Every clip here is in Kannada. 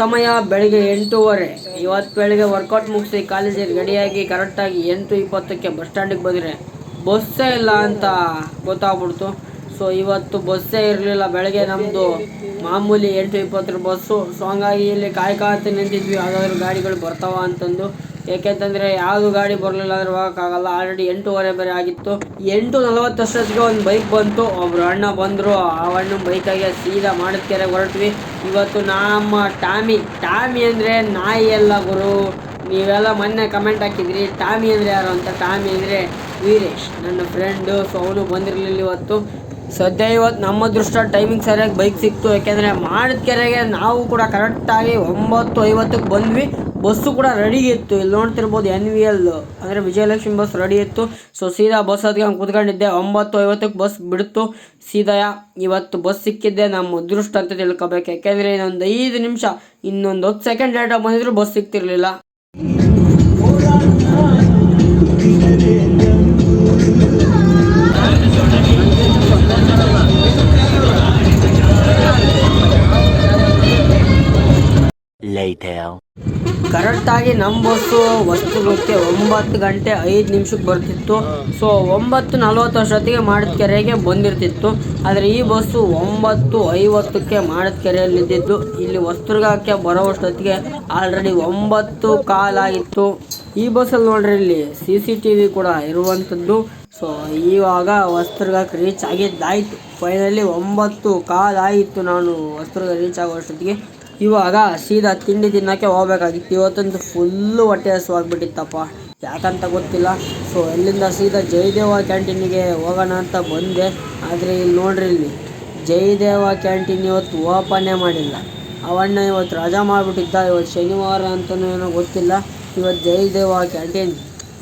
ಸಮಯ ಬೆಳಿಗ್ಗೆ ಎಂಟೂವರೆ. ಇವತ್ತು ಬೆಳಿಗ್ಗೆ ವರ್ಕೌಟ್ ಮುಗಿಸಿ ಕಾಲೇಜಿಗೆ ರೆಡಿಯಾಗಿ ಕರೆಕ್ಟಾಗಿ ಎಂಟು ಇಪ್ಪತ್ತಕ್ಕೆ ಬಸ್ ಸ್ಟ್ಯಾಂಡಿಗೆ ಬಂದರೆ ಬಸ್ಸೇ ಇಲ್ಲ ಅಂತ ಗೊತ್ತಾಗ್ಬಿಡ್ತು. ಸೊ ಇವತ್ತು ಬಸ್ಸೇ ಇರಲಿಲ್ಲ. ಬೆಳಗ್ಗೆ ನಮ್ಮದು ಮಾಮೂಲಿ ಎಂಟು ಇಪ್ಪತ್ತರ ಬಸ್ಸು ಸೊ ಹಂಗಾಗಿ ಇಲ್ಲಿ ಕಾಯ್ಕಾತ ನಿಂತಿದ್ವಿ. ಯಾವುದಾದ್ರು ಗಾಡಿಗಳು ಬರ್ತಾವ ಅಂತಂದು ಏಕೆಂತಂದರೆ ಯಾವುದು ಗಾಡಿ ಬರಲಿಲ್ಲ ಅಂದ್ರೆ ಹೋಗೋಕ್ಕಾಗಲ್ಲ. ಆಲ್ರೆಡಿ ಎಂಟೂವರೆ ಬೇರೆ ಆಗಿತ್ತು. ಎಂಟು ನಲವತ್ತಷ್ಟೊತ್ತಿಗೆ ಒಂದು ಬೈಕ್ ಬಂತು. ಒಬ್ಬರು ಅಣ್ಣ ಬಂದರು. ಆ ಅಣ್ಣ ಬೈಕಾಗೆ ಸೀದಾ ಮಾಡಿದ್ಕೆರೆ ಹೊರಟ್ವಿ. ಇವತ್ತು ನಮ್ಮ ಟಾಮಿ ಟಾಮಿ ಅಂದರೆ ನಾಯಿ ಎಲ್ಲ ಗುರು. ನೀವೆಲ್ಲ ಮೊನ್ನೆ ಕಮೆಂಟ್ ಹಾಕಿದ್ರಿ. ಟಾಮಿ ಅಂದರೆ ಯಾರು ಅಂತ. ಟಾಮಿ ಅಂದರೆ ವೀರೇಶ್. ನನ್ನ ಫ್ರೆಂಡು ಸೊ ಅವನು ಬಂದಿರಲಿಲ್ಲ ಇವತ್ತು. ಸದ್ಯ ಇವತ್ತು ನಮ್ಮ ದೃಷ್ಟ ಟೈಮಿಂಗ್ ಸರಿಯಾಗಿ ಬೈಕ್ ಸಿಕ್ತು. ಯಾಕೆಂದರೆ ಮಾಡಿದ ಕೆರೆಗೆ ನಾವು ಕೂಡ ಕರೆಕ್ಟಾಗಿ ಒಂಬತ್ತು ಐವತ್ತಕ್ಕೆ ಬಂದ್ವಿ. ಬಸ್ಸು ಕೂಡ ರೆಡಿ ಇತ್ತು. ಇಲ್ಲಿ ನೋಡ್ತಿರ್ಬೋದು ಎನ್ ವಿ ಎಲ್ ಅಂದರೆ ವಿಜಯಲಕ್ಷ್ಮಿ ಬಸ್ ರೆಡಿ ಇತ್ತು. ಸೊ ಸೀದಾ ಬಸ್ ಅದಕ್ಕೆ ಹಂಗೆ ಕುತ್ಕೊಂಡಿದ್ದೆ. ಒಂಬತ್ತು ಐವತ್ತಕ್ಕೆ ಬಸ್ ಬಿಡ್ತು. ಸೀದಾ ಇವತ್ತು ಬಸ್ ಸಿಕ್ಕಿದ್ದೆ. ನಮ್ಮ ಅದೃಷ್ಟ ಅಂತ ತಿಳ್ಕೊಬೇಕು. ಯಾಕೆಂದರೆ ಇನ್ನೊಂದು ಐದು ನಿಮಿಷ, ಇನ್ನೊಂದು ಹತ್ತು ಸೆಕೆಂಡ್ ಲೇಟಾಗಿ ಬಂದಿದ್ರು ಬಸ್ ಸಿಗ್ತಿರ್ಲಿಲ್ಲ. Later. ಕರೆಕ್ಟಾಗಿ ನಮ್ಮ ಬಸ್ಸು ವಸ್ತುಗಕ್ಕೆ ಒಂಬತ್ತು ಗಂಟೆ ಐದು ನಿಮಿಷಕ್ಕೆ ಬರ್ತಿತ್ತು. ಸೊ ಒಂಬತ್ತು ನಲ್ವತ್ತು ಅಷ್ಟೊತ್ತಿಗೆ ಮಾಡಿದ ಕೆರೆಗೆ ಬಂದಿರ್ತಿತ್ತು. ಆದರೆ ಈ ಬಸ್ಸು ಒಂಬತ್ತು ಐವತ್ತಕ್ಕೆ ಮಾಡಿದ ಕೆರೆಯಲ್ಲಿದ್ದಿದ್ದು. ಇಲ್ಲಿ ವಸ್ತುರ್ಗಕ್ಕೆ ಬರೋವಷ್ಟೊತ್ತಿಗೆ ಆಲ್ರೆಡಿ ಒಂಬತ್ತು ಕಾಲಾಗಿತ್ತು ಈ ಬಸ್ಸಲ್ಲಿ ನೋಡ್ರಿ, ಇಲ್ಲಿ ಸಿ ಸಿ ಟಿ ವಿ ಕೂಡ ಇರುವಂಥದ್ದು. ಸೊ ಇವಾಗ ವಸ್ತುರ್ಗಕ್ಕೆ ರೀಚ್ ಆಗಿದ್ದಾಯಿತು. ಫೈನಲಿ ಒಂಬತ್ತು ಕಾಲಾಯಿತು ನಾನು ವಸ್ತುರ್ಗ ರೀಚ್ ಆಗೋಷ್ಟೊತ್ತಿಗೆ ಇವಾಗ ಸೀದಾ ತಿಂಡಿ ತಿನ್ನೋಕ್ಕೆ ಹೋಗ್ಬೇಕಾಗಿತ್ತು. ಇವತ್ತಂತೂ ಫುಲ್ಲು ಹೊಟ್ಟೆ ಹಸುವಾಗ್ಬಿಟ್ಟಿತ್ತಪ್ಪ ಯಾಕಂತ ಗೊತ್ತಿಲ್ಲ. ಸೊ ಅಲ್ಲಿಂದ ಸೀದಾ ಜಯದೇವ ಕ್ಯಾಂಟೀನಿಗೆ ಹೋಗೋಣ ಅಂತ ಬಂದೆ. ಆದರೆ ಇಲ್ಲಿ ನೋಡ್ರಿ ಇಲ್ಲಿ, ಜಯದೇವ ಕ್ಯಾಂಟೀನ್ ಇವತ್ತು ಓಪನೇ ಮಾಡಿಲ್ಲ. ಅವಣ್ಣ ಇವತ್ತು ರಜಾ ಮಾಡಿಬಿಟ್ಟಿದ್ದ. ಇವತ್ತು ಶನಿವಾರ ಅಂತಲೂ ಏನೋ ಗೊತ್ತಿಲ್ಲ. ಇವತ್ತು ಜಯದೇವ ಕ್ಯಾಂಟೀನ್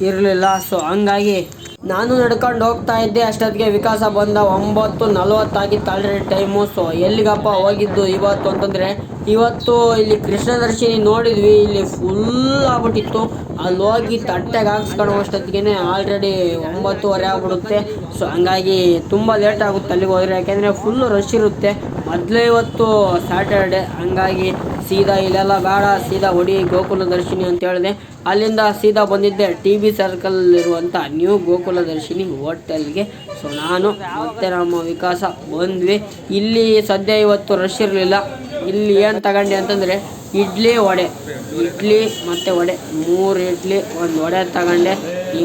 ಇರಲಿಲ್ಲ. ಸೊ ಹಂಗಾಗಿ ನಾನು ನಡ್ಕೊಂಡು ಹೋಗ್ತಾ ಇದ್ದೆ. ಅಷ್ಟೊತ್ತಿಗೆ ವಿಕಾಸ ಬಂದ. ಒಂಬತ್ತು ನಲ್ವತ್ತಾಗಿತ್ತು ಆಲ್ರೆಡಿ ಟೈಮು ಸೊ ಎಲ್ಲಿಗಪ್ಪ ಹೋಗಿದ್ದು ಇವತ್ತು ಅಂತಂದರೆ ಇವತ್ತು ಇಲ್ಲಿ ಕೃಷ್ಣದರ್ಶಿನಿ ನೋಡಿದ್ವಿ, ಇಲ್ಲಿ ಫುಲ್ ಆಗ್ಬಿಟ್ಟಿತ್ತು. ಅಲ್ಲಿ ಹೋಗಿ ತಟ್ಟೆಗೆ ಹಾಕ್ಸ್ಕೊಂಡು ಅಷ್ಟೊತ್ತಿಗೆ ಆಲ್ರೆಡಿ ಒಂಬತ್ತುವರೆ ಆಗ್ಬಿಡುತ್ತೆ. ಸೊ ಹಂಗಾಗಿ ತುಂಬ ಲೇಟ್ ಆಗುತ್ತೆ ಅಲ್ಲಿಗೆ ಹೋದರೆ. ಯಾಕೆಂದರೆ ಫುಲ್ಲು ರಶ್ ಇರುತ್ತೆ. ಮೊದಲೇ ಇವತ್ತು ಸ್ಯಾಟರ್ಡೆ ಹಂಗಾಗಿ ಸೀದಾ ಇಲ್ಲೆಲ್ಲ ಬೇಡ, ಸೀದಾ ಹೊಡಿ ಗೋಕುಲ ದರ್ಶಿನಿ ಅಂತ ಹೇಳಿದೆ. ಅಲ್ಲಿಂದ ಸೀದಾ ಬಂದಿದ್ದೆ ಟಿ ಬಿ ಸರ್ಕಲ್ಲಿರುವಂಥ ನ್ಯೂ ಗೋಕುಲ ದರ್ಶಿನಿ ಹೋಟೆಲ್ಗೆ ಸೊ ನಾನು ಮತ್ತೆ ನಮ್ಮ ವಿಕಾಸ ಬಂದ್ವಿ. ಇಲ್ಲಿ ಸದ್ಯ ಇವತ್ತು ರಶ್ ಇರಲಿಲ್ಲ. ಇಲ್ಲಿ ಏನು ತಗೊಂಡೆ ಅಂತಂದರೆ ಇಡ್ಲಿ ವಡೆ. ಇಡ್ಲಿ ಮತ್ತು ವಡೆ. ಮೂರು ಇಡ್ಲಿ ಒಂದು ವಡೆ ತಗೊಂಡೆ.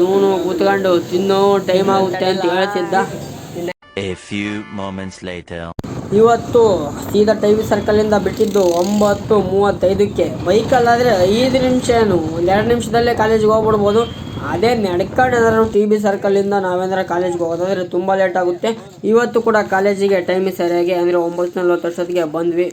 ಇವನು ಕೂತ್ಕೊಂಡು ತಿನ್ನೋ ಟೈಮ್ ಆಗುತ್ತೆ ಅಂತ ಹೇಳ್ತಿದ್ದ. ಇವತ್ತು ಸೀದಾ ಟಿ ವಿ ಸರ್ಕಲಿಂದ ಬಿಟ್ಟಿದ್ದು ಒಂಬತ್ತು ಮೂವತ್ತೈದಕ್ಕೆ. ಬೈಕಲ್ಲಾದರೆ ಐದು ನಿಮಿಷ ಏನು? ಒಂದು ಎರಡು ನಿಮಿಷದಲ್ಲೇ ಕಾಲೇಜಿಗೆ ಹೋಗ್ಬಿಡ್ಬೋದು. ಅದೇ ನಡ್ಕೊಂಡು ಏನಾದ್ರು ಟಿ ಬಿ ಸರ್ಕಲಿಂದ ನಾವೇನಾರ ಕಾಲೇಜ್ಗೆ ಹೋಗೋದಾದ್ರೆ ತುಂಬ ಲೇಟ್ ಆಗುತ್ತೆ. ಇವತ್ತು ಕೂಡ ಕಾಲೇಜಿಗೆ ಟೈಮ್ ಸರಿಯಾಗಿ ಅಂದರೆ ಒಂಬತ್ತು ನಲ್ವತ್ತು ವರ್ಷದಿಗೆ ಬಂದ್ವಿ.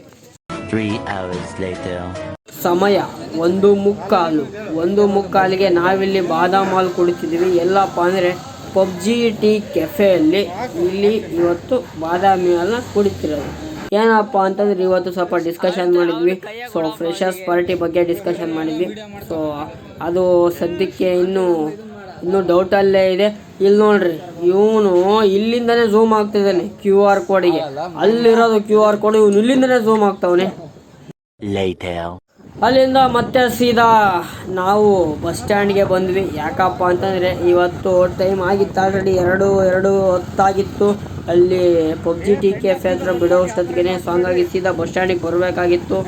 ಸಮಯ ಒಂದು ಮುಕ್ಕಾಲು. ಒಂದು ಮುಕ್ಕಾಲಿಗೆ ನಾವಿಲ್ಲಿ ಬಾದಾಮ್ ಹಾಲ್ ಕುಡಿತಿದ್ವಿ ಎಲ್ಲಪ್ಪ ಅಂದರೆ ಪಬ್ಜಿ ಟೀ ಕೆಫೆಯಲ್ಲಿ ಇಲ್ಲಿ ಇವತ್ತು ಬಾದಾಮಿ ಹಾಲನ್ನ ಕುಡಿತಿರೋದು ಏನಪ್ಪ ಅಂತಂದ್ರೆ ಇವತ್ತು ಸ್ವಲ್ಪ ಡಿಸ್ಕಷನ್ ಮಾಡಿದ್ವಿ. ಸೊ ಫ್ರೆಶರ್ಸ್ ಪಾರ್ಟಿ ಬಗ್ಗೆ ಡಿಸ್ಕಷನ್ ಮಾಡಿದ್ವಿ. ಸೊ ಅದು ಸದ್ಯಕ್ಕೆ ಇನ್ನೂ ಇನ್ನೂ ಅಲ್ಲೇ ಇದೆ. ಇಲ್ಲಿ ನೋಡ್ರಿ, ಇವನು ಇಲ್ಲಿಂದನೇ ಝೂಮ್ ಆಗ್ತಿದ್ದಾನೆ ಕ್ಯೂ ಆರ್ ಕೋಡಿಗೆ ಅಲ್ಲಿರೋದು ಕ್ಯೂ ಆರ್ ಕೋಡ್ ಇವನು ಇಲ್ಲಿಂದನೇ ಝೂಮ್ ಆಗ್ತಾವನೆ. ಅಲ್ಲಿಂದ ಮತ್ತೆ ಸೀದಾ ನಾವು ಬಸ್ ಸ್ಟ್ಯಾಂಡ್ಗೆ ಬಂದ್ವಿ. ಯಾಕಪ್ಪ ಅಂತಂದರೆ ಇವತ್ತು ಟೈಮ್ ಆಗಿತ್ತು ಆಲ್ರೆಡಿ ಎರಡು ಎರಡು ಹೊತ್ತಾಗಿತ್ತು. ಅಲ್ಲಿ ಪಬ್ಜಿ ಟಿ ಕೆಫೆ ಹತ್ರ ಬಿಡೋಷ್ಟೊತ್ತಿಗೆ ಸೊ ಹಂಗಾಗಿ ಸೀದಾ ಬಸ್ ಸ್ಟ್ಯಾಂಡಿಗೆ ಬರಬೇಕಾಗಿತ್ತು.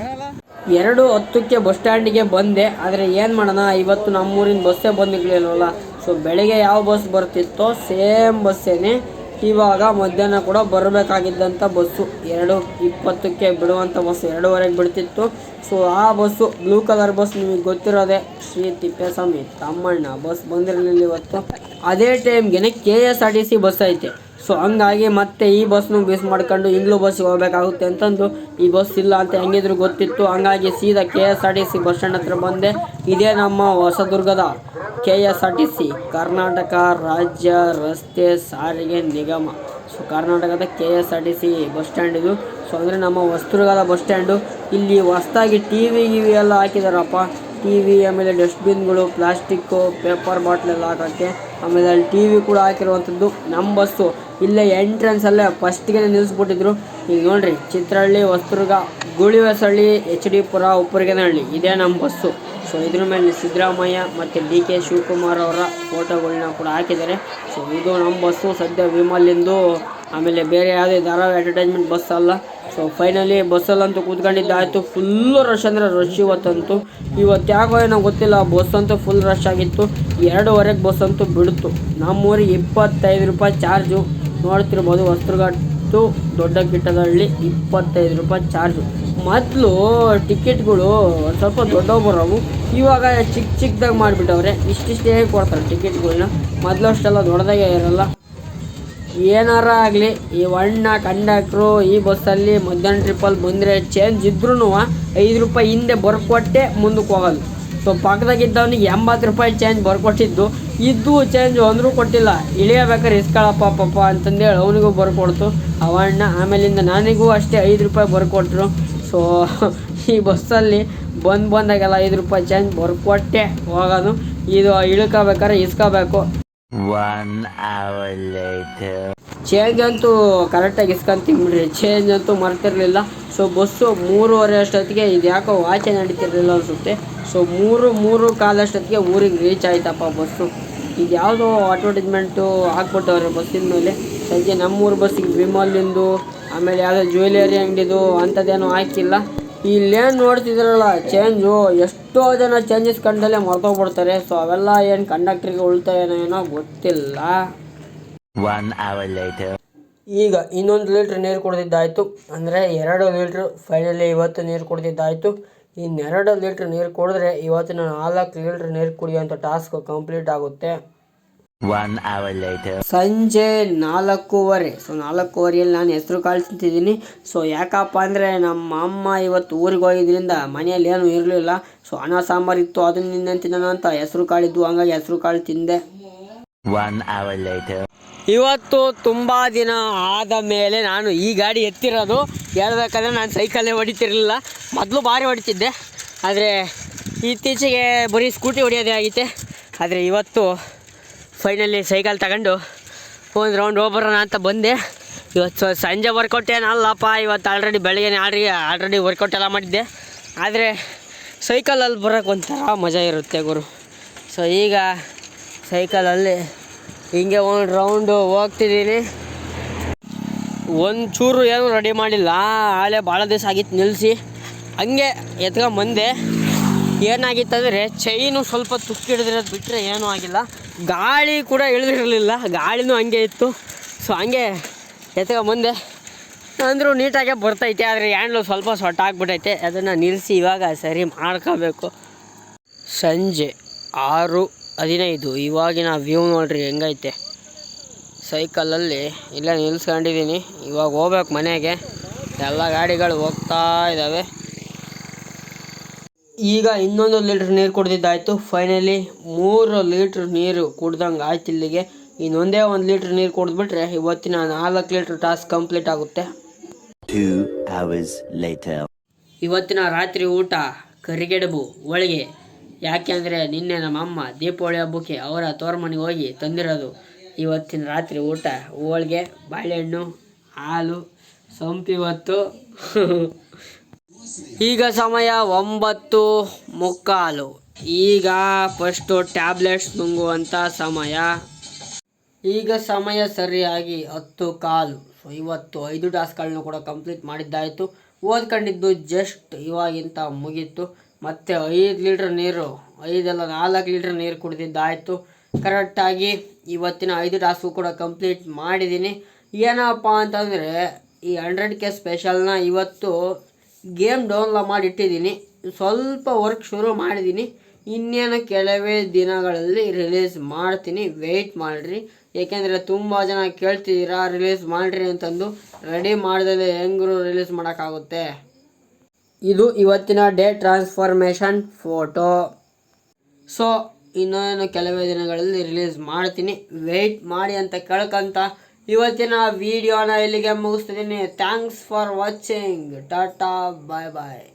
ಎರಡು ಹತ್ತಕ್ಕೆ ಬಸ್ ಸ್ಟ್ಯಾಂಡಿಗೆ ಬಂದೆ. ಆದರೆ ಏನು ಮಾಡೋಣ, ಇವತ್ತು ನಮ್ಮೂರಿನ ಬಸ್ಸೇ ಬಂದಿರಲಿಲ್ಲವಲ್ಲ. ಸೊ ಬೆಳಗ್ಗೆ ಯಾವ ಬಸ್ ಬರ್ತಿತ್ತೋ ಸೇಮ್ ಬಸ್ಸೇನೆ ಇವಾಗ ಮಧ್ಯಾಹ್ನ ಕೂಡ ಬರಬೇಕಾಗಿದ್ದಂಥ ಬಸ್ಸು ಎರಡು ಇಪ್ಪತ್ತಕ್ಕೆ ಬಿಡುವಂಥ ಬಸ್ ಎರಡೂವರೆಗೆ ಬಿಡ್ತಿತ್ತು. ಸೊ ಆ ಬಸ್ಸು ಬ್ಲೂ ಕಲರ್ ಬಸ್ ನಿಮಗೆ ಗೊತ್ತಿರೋದೆ ಶ್ರೀ ತಿಪ್ಪೇಸ್ವಾಮಿ ತಮ್ಮಣ್ಣ. ಬಸ್ ಬಂದಿರಲಿಲ್ಲ ಇವತ್ತು. ಅದೇ ಟೈಮ್ಗೆ K S R T C bus ಐತೆ. ಸೊ ಹಂಗಾಗಿ ಮತ್ತೆ ಈ ಬಸ್ನು ಬೇಸ್ ಮಾಡ್ಕೊಂಡು ಇಂಗ್ಲೂ ಬಸ್ಸಿಗೆ ಹೋಗ್ಬೇಕಾಗುತ್ತೆ ಅಂತಂದು ಈ ಬಸ್ ಇಲ್ಲ ಅಂತ ಹೆಂಗಿದ್ರು ಗೊತ್ತಿತ್ತು. ಹಂಗಾಗಿ ಸೀದಾ K S R T C bus stand ಹತ್ರ ಬಂದೆ. ಇದೇ ನಮ್ಮ ಹೊಸದುರ್ಗದ K S R T C Karnataka ರಾಜ್ಯ ರಸ್ತೆ ಸಾರಿಗೆ ನಿಗಮ. ಸೊ ಕರ್ನಾಟಕದ K S R T C bus stand ಇದು. ಸೊ ಅಂದರೆ ನಮ್ಮ ಹೊಸದುರ್ಗದ ಬಸ್ ಸ್ಟ್ಯಾಂಡು ಇಲ್ಲಿ ಹೊಸ್ದಾಗಿ ಟಿ ವಿ ಗಿವಿ ಎಲ್ಲ ಹಾಕಿದಾರಪ್ಪ. ಟಿ ವಿ ಆಮೇಲೆ ಡಸ್ಟ್ಬಿನ್ಗಳು ಪ್ಲಾಸ್ಟಿಕ್ಕು ಪೇಪರ್ ಬಾಟ್ಲೆಲ್ಲ ಹಾಕೋಕ್ಕೆ. ಆಮೇಲೆ ಅಲ್ಲಿ ಟಿ ಕೂಡ ಹಾಕಿರುವಂಥದ್ದು ನಮ್ಮ ಬಸ್ಸು ಇಲ್ಲೇ ಎಂಟ್ರೆನ್ಸಲ್ಲೇ ಫಸ್ಟ್ಗೆ ನಿಲ್ಲಿಸ್ಬಿಟ್ಟಿದ್ರು ಈಗ ನೋಡ್ರಿ, ಚಿತ್ರಹಳ್ಳಿ, ಹೊಸದುರ್ಗ ಗುಳಿವಸಳ್ಳಿ ಎಚ್ ಡಿ ಪುರ, ಉಪ್ಪರಿಗೆನಹಳ್ಳಿ. ಇದೇ ನಮ್ಮ ಬಸ್ಸು ಸೊ ಇದ್ರ ಮೇಲೆ ಸಿದ್ದರಾಮಯ್ಯ ಮತ್ತು ಡಿ ಕೆ ಶಿವಕುಮಾರ್ ಅವರ ಫೋಟೋಗಳನ್ನ ಕೂಡ ಹಾಕಿದ್ದಾರೆ. ಸೊ ಇದು ನಮ್ಮ ಬಸ್ಸು ಸದ್ಯ ವಿಮಲ್ಲಿಂದು ಆಮೇಲೆ ಬೇರೆ ಯಾವುದೇ ಧಾರಾವಾಹಿ ಅಡ್ವರ್ಟೈಸ್ಮೆಂಟ್ ಬಸ್ ಅಲ್ಲ. ಸೊ ಫೈನಲಿ ಬಸ್ಸಲ್ಲಂತೂ ಕೂತ್ಕೊಂಡಿದ್ದಾಯಿತು. ಫುಲ್ಲು ರಶ್ ಅಂದರೆ ರಶ್ ಇವತ್ತಂತೂ. ಇವತ್ತು ಯಾಕೋ ಏನೋ ಗೊತ್ತಿಲ್ಲ ಬಸ್ ಅಂತೂ ಫುಲ್ ರಶ್ ಆಗಿತ್ತು. ಎರಡೂವರೆಗೆ ಬಸ್ ಅಂತೂ ಬಿಡ್ತು. ನಮ್ಮೂರಿಗೆ ಇಪ್ಪತ್ತೈದು ರೂಪಾಯಿ ಚಾರ್ಜು ನೋಡ್ತಿರ್ಬೋದು ವಸ್ತ್ರಘಾಟು ದೊಡ್ಡ ಕಿಟ್ಟದಹಳ್ಳಿ ಇಪ್ಪತ್ತೈದು ರೂಪಾಯಿ ಚಾರ್ಜು. ಮೊದಲು ಟಿಕೆಟ್ಗಳು ಸ್ವಲ್ಪ ದೊಡ್ಡವು ಬರೋವು ಇವಾಗ ಚಿಕ್ಕ ಚಿಕ್ಕದಾಗಿ ಮಾಡಿಬಿಟ್ಟವ್ರೆ, ಇಷ್ಟಿಷ್ಟೇ ಕೊಡ್ತಾರೆ ಟಿಕೆಟ್ಗಳನ್ನ ಮೊದಲು ಅಷ್ಟೆಲ್ಲ ದೊಡ್ಡದಾಗೆ ಇರೋಲ್ಲ. ಏನಾರ ಆಗಲಿ, ಈ ಅಣ್ಣ ಕಂಡಕ್ಟ್ರು, ಈ ಬಸ್ಸಲ್ಲಿ ಮಧ್ಯಾಹ್ನ ಟ್ರಿಪ್ಪಲ್ಲಿ ಬಂದರೆ ಚೇಂಜ್ ಇದ್ರೂ ಐದು ರೂಪಾಯಿ ಹಿಂದೆ ಬರ್ಕೊಟ್ಟೆ ಮುಂದಕ್ಕೆ ಹೋಗೋದು. ಸೊ ಪಕ್ಕದಾಗಿದ್ದವನಿಗೆ ಎಂಬತ್ತು ರೂಪಾಯಿ ಚೇಂಜ್ ಬರ್ಕೊಟ್ಟಿದ್ದು, ಇದ್ದು ಚೇಂಜ್ ಅಂದರೂ ಕೊಟ್ಟಿಲ್ಲ. ಇಳಿಯಬೇಕಾದ್ರೆ ಇಸ್ಕೊಳಪ್ಪ ಪಾಪ ಅಂತಂದೇಳಿ ಅವನಿಗೂ ಬರ್ಕೊಡ್ತು. ಅವಣ್ಣ ಆಮೇಲಿಂದ ನನಗೂ ಅಷ್ಟೇ ಐದು ರೂಪಾಯಿ ಬರ್ಕೊಟ್ರು. ಸೊ ಈ ಬಸ್ಸಲ್ಲಿ ಬಂದು ಬಂದಾಗೆಲ್ಲ ಐದು ರೂಪಾಯಿ ಚೇಂಜ್ ಬರ್ಕೊಟ್ಟೆ ಹೋಗೋದು. ಇದು ಇಳ್ಕೋಬೇಕಾದ್ರೆ ಇಸ್ಕೋಬೇಕು. ಚೇಂಜ್ ಅಂತೂ ಕರೆಕ್ಟಾಗಿ ಇಸ್ಕೊಂತೀನಿ ಬಿಡ್ರಿ. ಚೇಂಜ್ ಅಂತೂ ಮರ್ತಿರಲಿಲ್ಲ. ಸೊ ಬಸ್ಸು ಮೂರುವರೆ ಅಷ್ಟೊತ್ತಿಗೆ ಇದು ಯಾಕೋ ವಾಚೆ ನಡೀತಿರಲಿಲ್ಲ ಅನಿಸುತ್ತೆ. ಸೊ ಮೂರು ಮೂರು ಕಾಲಷ್ಟೊತ್ತಿಗೆ ಊರಿಗೆ ರೀಚ್ ಆಯ್ತಪ್ಪ ಬಸ್ಸು ಇದು ಯಾವುದೋ ಅಡ್ವರ್ಟೈಸ್ಮೆಂಟು ಹಾಕ್ಬಿಟ್ಟವ್ರೆ ಬಸ್ಸಿನ ಮೇಲೆ. ಸಂಜೆ ನಮ್ಮೂರು ಬಸ್ಸಿಗೆ ವಿಮಲಿಂದು ಆಮೇಲೆ ಯಾವುದೋ ಜ್ಯುವೆಲರಿ ಅಂಗಡಿದು ಅಂಥದ್ದೇನೋ ಹಾಕಿಲ್ಲ. ಇಲ್ಲೇನು ನೋಡ್ತಿದ್ರಲ್ಲ ಚೇಂಜು ಎಷ್ಟೋ ಜನ ಚೇಂಜಸ್ ಕಂಡಲ್ಲೇ ಮರ್ತೋಗ್ಬಿಡ್ತಾರೆ. ಸೊ ಅವೆಲ್ಲ ಏನು ಕಂಡಕ್ಟ್ರಿಗೆ ಉಳ್ತಾಯೇನೋ ಏನೋ ಗೊತ್ತಿಲ್ಲ. Hour later. ಈಗ ಇನ್ನೊಂದು ಲೀಟ್ರ್ ನೀರು ಕುಡ್ದಿದ್ದಾಯಿತು. ಅಂದರೆ ಎರಡು ಲೀಟ್ರ್ ಫೈನಲಿ ಇವತ್ತು ನೀರು ಕುಡ್ದಿದ್ದಾಯಿತು. ಇನ್ನೆರಡು ಲೀಟ್ರ್ ನೀರು ಕುಡಿದ್ರೆ ನಾನು ನಾಲ್ಕು ಲೀಟ್ರ್ ನೀರು ಕುಡಿಯೋಂಥ ಟಾಸ್ಕ್ ಕಂಪ್ಲೀಟ್ ಆಗುತ್ತೆ. One hour later. ಸಂಜೆ ನಾಲ್ಕೂವರೆ. ಸೊ ನಾಲ್ಕೂವರೆಯಲ್ಲಿ ನಾನು ಹೆಸರು ಕಾಳು ತಿಂತಿದ್ದೀನಿ ಸೊ ಯಾಕಪ್ಪ ಅಂದರೆ ನಮ್ಮ ಅಮ್ಮ ಇವತ್ತು ಊರಿಗೆ ಹೋಗಿದ್ರಿಂದ ಮನೆಯಲ್ಲಿ ಏನೂ ಇರಲಿಲ್ಲ. ಸೊ ಅನ್ನ ಸಾಂಬಾರಿತ್ತು ಅದನ್ನ ನಿನ್ನೆ ತಿನ್ನೋಣ ಅಂತ ಹೆಸರು ಕಾಳಿದ್ದು. ಹಂಗಾಗಿ ಹೆಸರು ಕಾಳು ತಿಂದೆ. One hour later. ಇವತ್ತು ತುಂಬ ದಿನ ಆದ ಮೇಲೆ ನಾನು ಈ ಗಾಡಿ ಎತ್ತಿರೋದು. ಹೇಳ್ಬೇಕಂದ್ರೆ ನಾನು ಸೈಕಲ್ಲೇ ಹೊಡಿತಿರಲಿಲ್ಲ. ಮೊದಲು ಭಾರಿ ಹೊಡಿತಿದ್ದೆ. ಆದರೆ ಇತ್ತೀಚೆಗೆ ಬರೀ ಸ್ಕೂಟಿ ಹೊಡಿಯೋದೇ ಆಗಿತ್ತೆ. ಆದರೆ ಇವತ್ತು ಫೈನಲಿ ಸೈಕಲ್ ತಗೊಂಡು ಒಂದು ರೌಂಡ್ ಹೋಗ್ಬರೋಣ ಅಂತ ಬಂದೆ. ಇವತ್ತು ಸಂಜೆ ವರ್ಕೌಟ್ ಏನಲ್ಲಪ್ಪ ಇವತ್ತು ಆಲ್ರೆಡಿ ಬೆಳಗ್ಗೆ ಆಲ್ರೆಡಿ ಆಲ್ರೆಡಿ ವರ್ಕೌಟ್ ಎಲ್ಲ ಮಾಡಿದ್ದೆ. ಆದರೆ ಸೈಕಲಲ್ಲಿ ಬರೋಕ್ಕೆ ಒಂಥರ ಮಜಾ ಇರುತ್ತೆ ಗುರು. ಸೊ ಈಗ ಸೈಕಲಲ್ಲಿ ಹಿಂಗೆ ಒಂದು ರೌಂಡು ಹೋಗ್ತಿದ್ದೀನಿ. ಒಂದು ಚೂರು ಏನು ರೆಡಿ ಮಾಡಿಲ್ಲ. ಆಳೆ ಭಾಳ ದಿವಸ ಆಗಿತ್ತು ನಿಲ್ಲಿಸಿ ಹಂಗೆ ಎತ್ಕೊಂಬಂದೆ ಏನಾಗಿತ್ತಂದರೆ ಚೈನು ಸ್ವಲ್ಪ ತುಕ್ಕಿಡಿದಿರೋದು ಬಿಟ್ಟರೆ ಏನೂ ಆಗಿಲ್ಲ. ಗಾಳಿ ಕೂಡ ಇಳಿದಿರಲಿಲ್ಲ. ಗಾಳಿನೂ ಹಂಗೆ ಇತ್ತು. ಸೊ ಹಂಗೆ ಎತ್ಕೊಂಬಂದೆ ಅಂದರೂ ನೀಟಾಗೆ ಬರ್ತೈತೆ, ಆದರೆ ಹ್ಯಾಂಡ್ಲು ಸ್ವಲ್ಪ ಸೊಟ್ಟ ಆಗ್ಬಿಟ್ಟೈತೆ ಅದನ್ನು ನಿಲ್ಲಿಸಿ ಇವಾಗ ಸರಿ ಮಾಡ್ಕೋಬೇಕು. ಸಂಜೆ ಆರು. ಹದಿನೈದು. ಇವಾಗಿನ ವ್ಯೂ ನೋಡ್ರಿ ಹೆಂಗೈತೆ? ಸೈಕಲಲ್ಲಿ ಇಲ್ಲ ನಿಲ್ಸ್ಕೊಂಡಿದ್ದೀನಿ ಇವಾಗ ಹೋಗ್ಬೇಕು ಮನೆಗೆ. ಎಲ್ಲ ಗಾಡಿಗಳು ಹೋಗ್ತಾ ಇದ್ದಾವೆ ಈಗ ಇನ್ನೊಂದು ಲೀಟ್ರ್ ನೀರು ಕುಡ್ದಿದ್ದಾಯಿತು. ಫೈನಲಿ ಮೂರು ಲೀಟ್ರ್ ನೀರು ಕುಡ್ದಂಗೆ ಆಯ್ತು ಇಲ್ಲಿಗೆ. ಇನ್ನೊಂದೇ ಒಂದು ಲೀಟ್ರ್ ನೀರು ಕುಡಿದ್ಬಿಟ್ರೆ ಇವತ್ತಿನ ನಾಲ್ಕು ಲೀಟ್ರ್ ಟಾಸ್ಕ್ ಕಂಪ್ಲೀಟ್ ಆಗುತ್ತೆ. ಇವತ್ತಿನ ರಾತ್ರಿ ಊಟ ಕರಿಗೆಡಬು ಹೋಳಿಗೆ. ಯಾಕೆ ಅಂದರೆ ನಿನ್ನೆ ನಮ್ಮ ಅಮ್ಮ ದೀಪಾವಳಿ ಹಬ್ಬಕ್ಕೆ ಅವರ ತೋರ್ಮನೆಗೆ ಹೋಗಿ ತಂದಿರೋದು. ಇವತ್ತಿನ ರಾತ್ರಿ ಊಟ, ಹೋಳಿಗೆ, ಬಾಳೆಹಣ್ಣು, ಹಾಲು ಸಂಪಿವತ್ತು ಈಗ ಸಮಯ ಒಂಬತ್ತು ಮುಕ್ಕಾಲು. ಈಗ ಫಸ್ಟು ಟ್ಯಾಬ್ಲೆಟ್ಸ್ ನುಂಗುವಂಥ ಸಮಯ. ಈಗ ಸಮಯ ಸರಿಯಾಗಿ ಹತ್ತು ಕಾಲು. ಸೊ ಇವತ್ತು ಐದು ಟಾಸ್ಕ್ಗಳನ್ನು ಕೂಡ ಕಂಪ್ಲೀಟ್ ಮಾಡಿದ್ದಾಯಿತು. ಓದ್ಕೊಂಡಿದ್ದು ಜಸ್ಟ್ ಇವಾಗಿಂತ ಮುಗೀತು. ಮತ್ತು ಐದು ಲೀಟ್ರ್ ನೀರು ಐದಲ್ಲ ನಾಲ್ಕು ಲೀಟ್ರ್ ನೀರು ಕುಡಿದಿದ್ದಾಯಿತು. ಕರೆಕ್ಟಾಗಿ ಇವತ್ತಿನ ಐದು ಟಾಸ್ಕು ಕೂಡ ಕಂಪ್ಲೀಟ್ ಮಾಡಿದ್ದೀನಿ. ಏನಪ್ಪ ಅಂತಂದರೆ, ಈ ಹಂಡ್ರೆಡ್ ಕೆ ಸ್ಪೆಷಲ್ನ ಇವತ್ತು ಗೇಮ್ ಡೌನ್ಲೋಡ್ ಮಾಡಿ ಇಟ್ಟಿದ್ದೀನಿ ಸ್ವಲ್ಪ ವರ್ಕ್ ಶುರು ಮಾಡಿದ್ದೀನಿ. ಇನ್ನೇನು ಕೆಲವೇ ದಿನಗಳಲ್ಲಿ ರಿಲೀಸ್ ಮಾಡ್ತೀನಿ. ವೆಯ್ಟ್ ಮಾಡಿರಿ. ಏಕೆಂದರೆ ತುಂಬ ಜನ ಕೇಳ್ತಿದ್ದೀರಾ ರಿಲೀಸ್ ಮಾಡಿರಿ ಅಂತಂದು. ರೆಡಿ ಮಾಡ್ದಲೆ ಹೆಂಗರು ರಿಲೀಸ್ ಮಾಡೋಕ್ಕಾಗುತ್ತೆ? ಇದು ಇವತ್ತಿನ ಡೇ ಟ್ರಾನ್ಸ್ಫಾರ್ಮೇಶನ್ ಫೋಟೋ. ಸೊ, ಇನ್ನೇನು ಕೆಲವೇ ದಿನಗಳಲ್ಲಿ ರಿಲೀಸ್ ಮಾಡ್ತೀನಿ. ವೆಯ್ಟ್ ಮಾಡಿ ಅಂತ ಕೇಳ್ಕೊಂತ ಇವತ್ತಿನ ವಿಡಿಯೋನ ಇಲ್ಲಿಗೆ ಮುಗಿಸ್ತಿದ್ದೀನಿ. Thanks for watching. Tata, bye bye.